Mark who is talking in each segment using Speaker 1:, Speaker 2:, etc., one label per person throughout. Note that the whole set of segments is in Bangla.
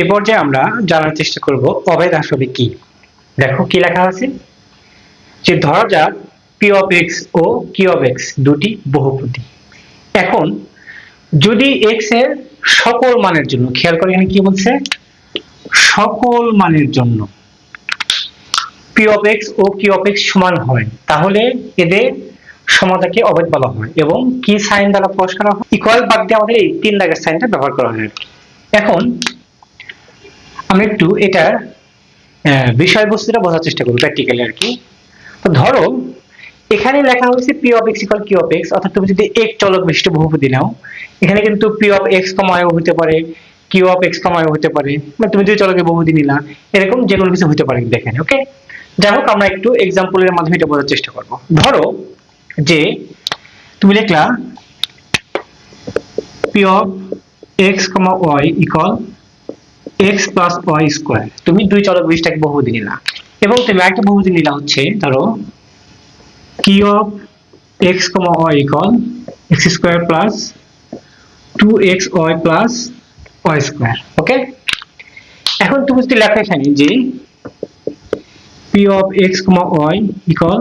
Speaker 1: এ পর্যায়ে আমরা জানার চেষ্টা করব অভেদ আসলে কি? দেখো কি লেখা আছে? যে ধরা যাক পি অফ এক্স ও কিউ অফ এক্স দুটি বহুপদী এখন যদি এক্সের সকল মানের জন্য, খেয়াল করে এখানে কি বলছে? সকল মানের জন্য পি অফ এক্স ও কিউ অফ এক্স সমান হয়, তাহলে এদের সমতাকে অভেদ বলা হয় এবং কি সাইন দ্বারা প্রকাশ করা হয়? ইকুয়াল বাদ দিয়ে আমাদের এই তিন দাগের সাইনটা ব্যবহার করা হয় এখন আমরা একটু এটার বিষয়বস্তুটা বোঝার চেষ্টা করব প্র্যাকটিক্যালি আর কি। তো ধরো, এখানে লেখা হয়েছে P of X equal Q of X অর্থাৎ তুমি যদি এক চলক বিশিষ্ট বহুপদী নাও, এখানে কিন্তু পি অফ এক্স কমায় হতে পারে কিউ অফ এক্স কমায় হতে পারে, বা তুমি যদি চলকের বহুপদী নিলা, এরকম যে কোনো কিছু হতে পারে এখানে ওকে যাই হোক, আমরা একটু এক্সাম্পলের মাধ্যমে এটা বোঝার চেষ্টা করব। ধরো যে, তুমি লিখলা P of X comma Y equal X plus Y square তুমি দুই চলক বিশিষ্টাকে বহুপদী নিলা। এবং তুমি একটা বহুপদী নিলা হচ্ছে, ধরো Q of X comma Y equal X square plus two X Y plus Y square okay এখন তুমি যদি লেখা এখানে যে P of X comma Y equal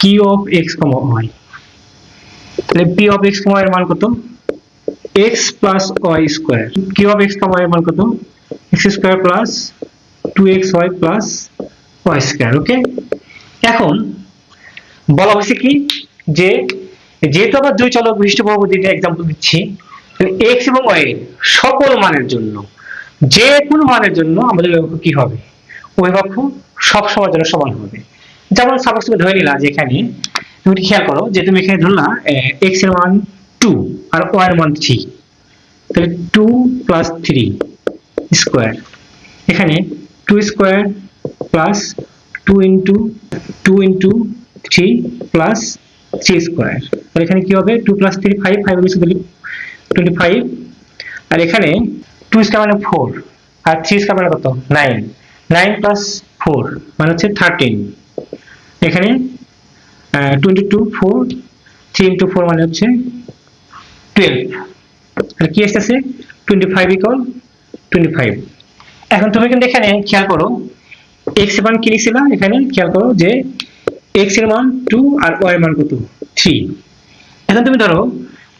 Speaker 1: Q of X comma Y তাহলে পি অফ এক্স কমা এর মান কত? X plus Y square Q of X comma এর মান কত? X square plus two X Y plus Y square okay এখন বলা হয়েছে কি যে, যেহেতু আমরা দুই চলক বিশিষ্ট বহুপদীর এক্সাম্পল দিচ্ছি এক্স এবং ওয়াই সকল মানের জন্য, যে কোনো মানের জন্য আমাদের অভিভাবক কি হবে? অভিভাবক সব সময়ের জন্য সমান হবে। যেমন সাপোজ তুমি ধরে নিলা যে এখানে তুমি খেয়াল করো যে তুমি এখানে ধরলা এক্সের মান টু আর ওয়াই এর মান থ্রি তাহলে টু প্লাস থ্রি স্কোয়ার এখানে two square plus two into two into three plus three square তাহলে এখানে কি হবে? Two plus three five five দিলে টোয়েন্টি ফাইভ আর এখানে টু স্কোয়ার মানে ফোর আর থ্রি স্কোয়ার মানে কত? নাইন নাইন প্লাস ফোর মানে হচ্ছে থার্টিন এখানে twenty two four three into four মানে হচ্ছে টুয়েলভ আর কি আসতেছে? Twenty five equal twenty five এখন তুমি কিন্তু এখানে খেয়াল করো এক্সের মান কি লিখছিলাম? এখানে খেয়াল করো যে এক্সের মান টু আর ওয়াই এর মান কত? থ্রি এখন তুমি ধরো,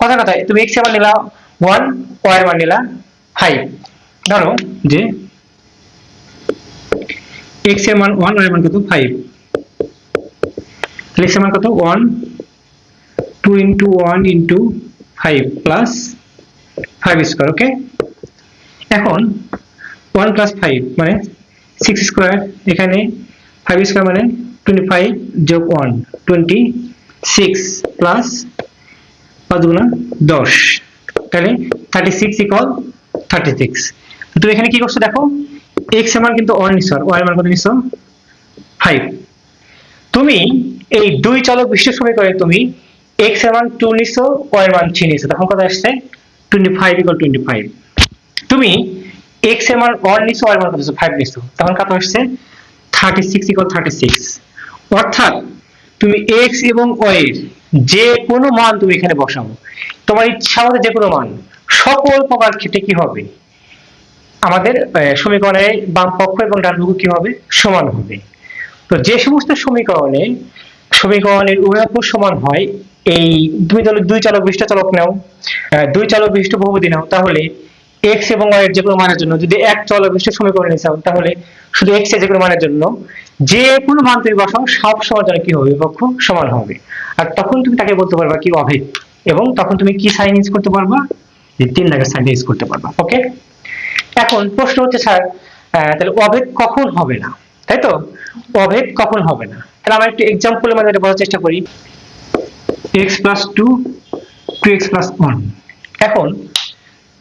Speaker 1: কথা কথা তুমি এক্সের মান নিলা ওয়ান ওয়াই এর মান নিলা ফাইভ ধরো যে এক্সের মান ওয়ান ওয়াই এর মান কত? ফাইভ তাহলে এক্সের মান কত? One two into one into five plus five square okay এখন ওয়ান প্লাস ফাইভ মানে সিক্স স্কোয়ার এখানে ফাইভ স্কোয়ার মানে টোয়েন্টি ফাইভ যোগ ওয়ান টোয়েন্টি সিক্স প্লাস পাঁচ গুণা দশ। তাহলে thirty six equal thirty six তুমি এখানে কি করছ দেখো এক্সের কিন্তু ওয়ান নিছো আর ওয়াই মান কত নিছো ফাইভ তুমি এই দুই চলক বিশিষ্ট সমীকরণে তুমি এক্সের টু নিছো ওয়াই এর থ্রি নিছো তখন কত আসছে? Twenty five equal twenty five তুমি এক্সের মান ওয়ান নিছো ওয়াই মান কত নিছো। তখন কত আসছে? Thirty six equal thirty six অর্থাৎ তুমি এক্স এবং ওয়াই এর যে কোনো মান তুমি এখানে বসাও। তোমার ইচ্ছা মতো যে কোনো মান। সকল প্রকার ক্ষেত্রে কি হবে? আমাদের সমীকরণে বাম পক্ষ এবং ডান পক্ষ কি হবে? সমান হবে। তো যে সমস্ত সমীকরণে সমীকরণের উভয় পক্ষ সমান হয়, এই দুই দলের দুই চালক বিশিষ্ট চালক নাও দুই চালক বিশিষ্ট বহুপদী নাও, তাহলে এক্স এবং ওয়াই এর যে কোনো মানের জন্য, যদি এক চলক বিশিষ্ট সমীকরণ নিচাও তাহলে শুধু এক্সের যে কোনো মানের জন্য, যে কোনো মান তুমি বসাও, সব সময় জন্য কি হবে পক্ষ সমান হবে। আর তখন তুমি তাকে বলতে পারবা কি অভেদ, এবং তখন তুমি কি সাইন ইউজ করতে পারবা? যে তিন লাখের সাইন ইউজ করতে পারবা, ওকে? এখন প্রশ্ন হচ্ছে, স্যার তাহলে অভেদ কখন হবে না? তাই তো? অভেদ কখন হবে না? তাহলে আমরা একটু এক্সাম্পলের মাধ্যমে বলার চেষ্টা করি। X plus two two X plus one এখন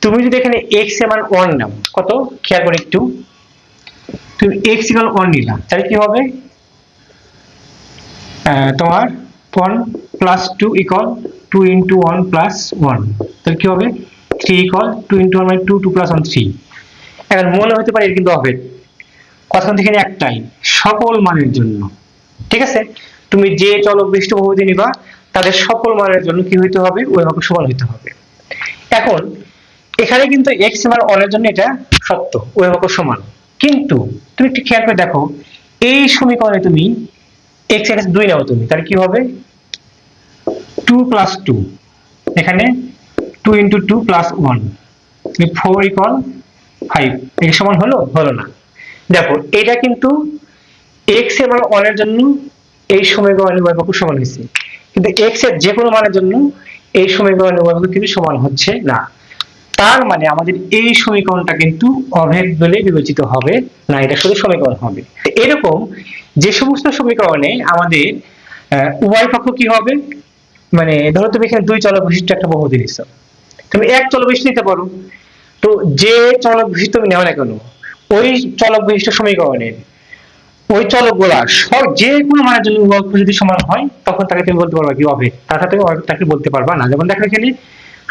Speaker 1: তুমি যদি এখানে এক্সের মান ওয়ান নাও, কত? খেয়াল করে একটু। তুমি এক্স ইকাল ওয়ান নিলাম তাহলে কি হবে? তোমার one plus two equal two into one plus one তাহলে কি হবে? Three equal two into one মানে two two plus one three এখন মনে হতে পারে কিন্তু অভেদ কথা এখানে একটাই সকল মানের জন্য। ঠিক আছে? তুমি যে চলক বিশিষ্ট বহুপদী নিবা, তাদের সকল মানের জন্য কি হইতে হবে? ওইভাবে সমান হইতে হবে। এখন এখানে কিন্তু এক্স মান অনের জন্য এটা সত্য পক্ষ সমান। কিন্তু তুমি একটু খেয়াল করে দেখো, এই সমীকরণে তুমি এক্স এক্স দুই নাও তুমি, তাহলে কি হবে? টু প্লাস টু এখানে two into two plus one four equal five এর সমান হলো? হলো না। দেখো, এটা কিন্তু এক্স এবং ওয়ানের জন্য এই সমীকরণের পক্ষ সমান হয়েছে। কিন্তু এক্সের যে কোনো মানের জন্য এই সমীকরণের পক্ষ কিন্তু সমান হচ্ছে না। তার মানে আমাদের এই সমীকরণটা কিন্তু অভেদ বলে বিবেচিত হবে, না, এটা শুধু সমীকরণ হবে। এরকম যে সমস্ত সমীকরণে আমাদের উভয় পক্ষ কি হবে? মানে ধরো তুমি এখানে দুই চলক বিশিষ্ট একটা বহুপদী নিচ্ছ তুমি এক চলক বিশিষ্ট নিতে পারো। তো যে চলক বিশিষ্ট তুমি নেওয়া না কেন? ওই চলক বিশিষ্ট সমীকরণের ওই চলক চলকগুলা সব যে কোনো মানের জন্য উভয় পক্ষ যদি সমান হয়, তখন তাকে তুমি বলতে পারবা কি অভেদ। তাছাড়া তুমি তাকে বলতে পারবা না? যেমন দেখো এখানে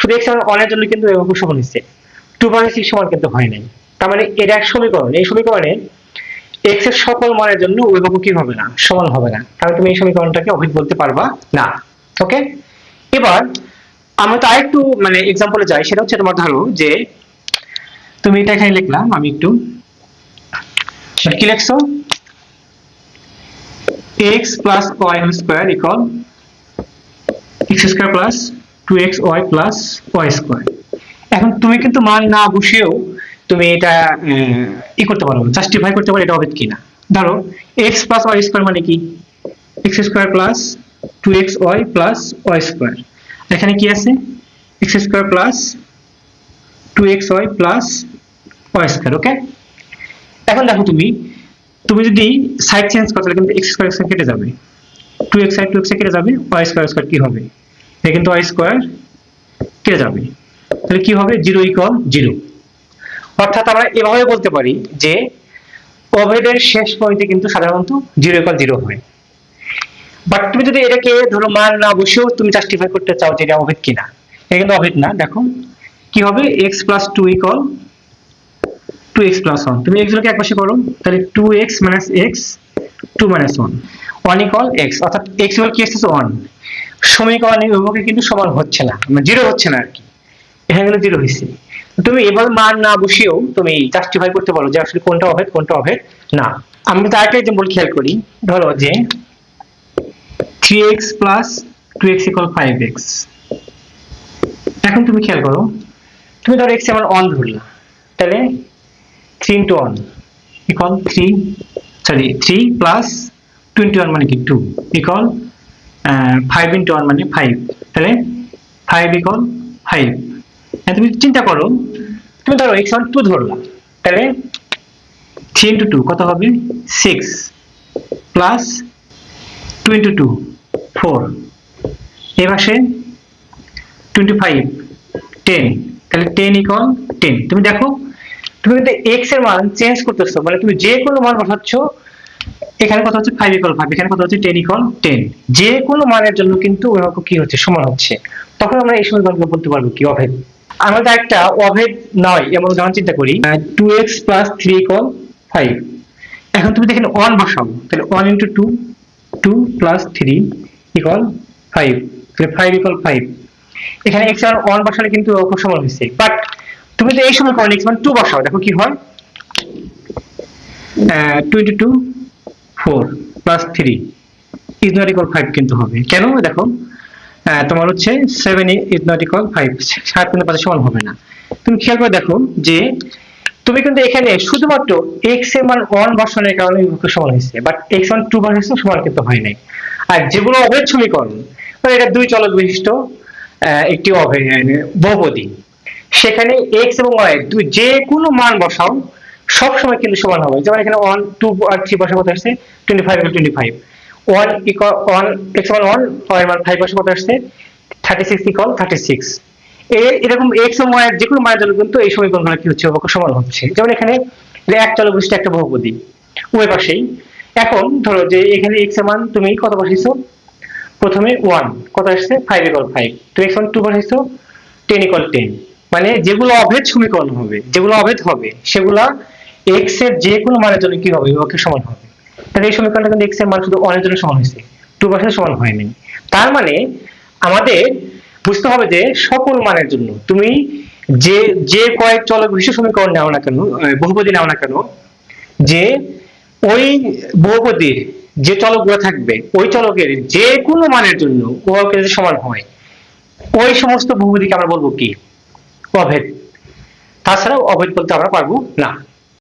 Speaker 1: শুধু এক্স অনের জন্য কিন্তু পক্ষ সমান হচ্ছে টু বাই সিক্স সমান কিন্তু হয় নাই। তার মানে এর এক সমীকরণ। এই সমীকরণে এক্সের সকল মানের জন্য পক্ষ কি হবে না? সমান হবে না। তাহলে তুমি এই সমীকরণটাকে অভেদ বলতে পারবা না। ওকে এবার আমরা তো আরেকটু মানে এক্সাম্পলে যাই। সেটা হচ্ছে তোমার ধরো যে তুমি এটা এখানে লিখলাম, আমি একটু কি লিখছো? X plus y whole square equal x square 2xy plus y square এখন তুমি কিন্তু মান না বসিয়েও তুমি এটা ই করতে পারো জাস্টিফাই করতে পারো এটা অভেদ কিনা। ধরো, x plus y square মানে কি? x square plus 2xy plus y square এখানে কি আছে? x square plus 2xy plus y square ওকে এখন দেখো তুমি তুমি যদি সাইড চেঞ্জ করো, তাহলে কিন্তু এক্স স্কোয়ার কেটে যাবে। Two X side two X কেটে যাবে ওয়াই স্কোয়ার স্কোয়ার কি হবে? এটা কিন্তু ওয়াই স্কোয়ার কেটে যাবে? তাহলে কি হবে? জিরো ইকুয়াল জিরো অর্থাৎ আমরা এভাবে বলতে পারি যে অভেদের শেষ পয়েন্টে কিন্তু সাধারণত জিরো ইকুয়াল জিরো হয়। বাট তুমি যদি এটাকে ধরো মান না বসেও তুমি জাস্টিফাই করতে চাও যে এটা অভেদ কিনা, এটা কিন্তু অভেদ না। দেখো, কি হবে? X plus two equal two X plus one তুমি এক্স গুলোকে একপাশে করো, তাহলে two X minus X two minus one one equal X অর্থাৎ এক্স ইকল কি আসতেছে? ওয়ান সমীকরণে উভয়কে কিন্তু সমান হচ্ছে না মানে জিরো হচ্ছে না আর কি। এখানে কিন্তু জিরো হয়েছে। তুমি এভাবে মান না বসিয়েও তুমি জাস্টিফাই করতে পারো যে আসলে কোনটা অভেদ কোনটা অভেদ না। আমি তো আরেকটা এক্সাম্পল খেয়াল করি, ধরো যে three X plus two X equal five X এখন তুমি খেয়াল করো, তুমি ধরো এক্স আমার অন ধরলা, তাহলে three into one equal three sorry three plus twenty one মানে কি two equal five into one মানে ফাইভ তাহলে ফাইভ ইকল ফাইভ তুমি চিন্তা করো, তুমি ধরো এক্স ওয়ান টু ধরলাম তাহলে থ্রি ইন্টু টু কত হবে? Six plus two into two four এ পাশে টোয়েন্টি ফাইভ টেন তাহলে টেন ইকল টেন তুমি দেখো, তুমি কিন্তু এক্সের মান চেঞ্জ করতেছো। মানে তুমি যে কোনো মান বসাচ্ছ এখানে কত হচ্ছে? ফাইভ ইকল ফাইভ এখানে কত হচ্ছে? টেন ইকল টেন যে কোনো মানের জন্য কিন্তু অঙ্ক কি হচ্ছে? সমান হচ্ছে। তখন আমরা এই সমীকরণকে বলতে পারব কি? অভেদ। আমাদের একটা অভেদ নয়, এমন উদাহরণ চিন্তা করি। Two X plus three equal five এখন তুমি দেখেন ওয়ান বসাও। তাহলে one into two two plus three equal five তাহলে ফাইভ ইকল ফাইভ এখানে এক্স আর ওয়ান বসালে কিন্তু সমান হয়েছে। বাট তুমি তো এই সময় করো এক্স টু বসাও, দেখো কি হয়? Two twenty two four plus three is not five কিন্তু হবে। কেন? দেখো তোমার হচ্ছে সেভেন ইজ নট ফাইভ সাত কিন্তু পাশে সমান হবে না। তুমি খেয়াল করে দেখো যে তুমি কিন্তু এখানে শুধুমাত্র এক্সের মান ওয়ান বসানোর কারণে সমান হয়েছে বাট এক্স ওয়ান টু বসাইছে সমান কিন্তু হয় নাই। আর যেগুলো অভেদ সমীকরণ মানে এটা দুই চলক বিশিষ্ট একটি অভেদ, বহুপদী। সেখানে এক্স এবং ওয়াই তুমি যে কোনো মান বসাও সব সময় কিন্তু সমান হবে। যেমন এখানে ওয়ান টু আর থ্রি বসা কত আসছে twenty five twenty five one equal one x one one y মান ফাইভ বসা কত আসছে thirty six equal thirty six এরকম এক্স এবং ওয়াই যে কোনো মানের জন্য কিন্তু এই সমীকরণগুলো কি হচ্ছে সমান হচ্ছে। যেমন এখানে এক চলক বিশিষ্ট একটা বহুপদী, উভয় পাশেই। এখন ধরো যে এখানে এক্সের মান তুমি কত বসিয়েছো প্রথমে ওয়ান কত আসছে? ফাইভ ইকল ফাইভ তুমি এক্স ওয়ান টু বসিয়েছো টেন ইকল টেন মানে যেগুলো অভেদ সমীকরণ হবে, যেগুলো অভেদ হবে, সেগুলা এক্সের যে কোনো মানের জন্য কি হবে? বিভক্তের সমান হবে। তাহলে এই সমীকরণটা কিন্তু এক্সের মান শুধু অনের জন্য সমান হয়েছে। টু পার্সেন্ট সমান হয়নি। তার মানে আমাদের বুঝতে হবে যে সকল মানের জন্য তুমি যে যে কয়েক চলক বিশিষ্ট সমীকরণ নেও না কেন বহুপদী নেও না কেন, যে ওই বহুপদীর যে চলকগুলো থাকবে, ওই চলকের যে কোনো মানের জন্য সমান হয়, ওই সমস্ত বহুপদীকে আমরা বলব কি? অভেদ। তাছাড়াও অভেদ বলতে আমরা পারব না।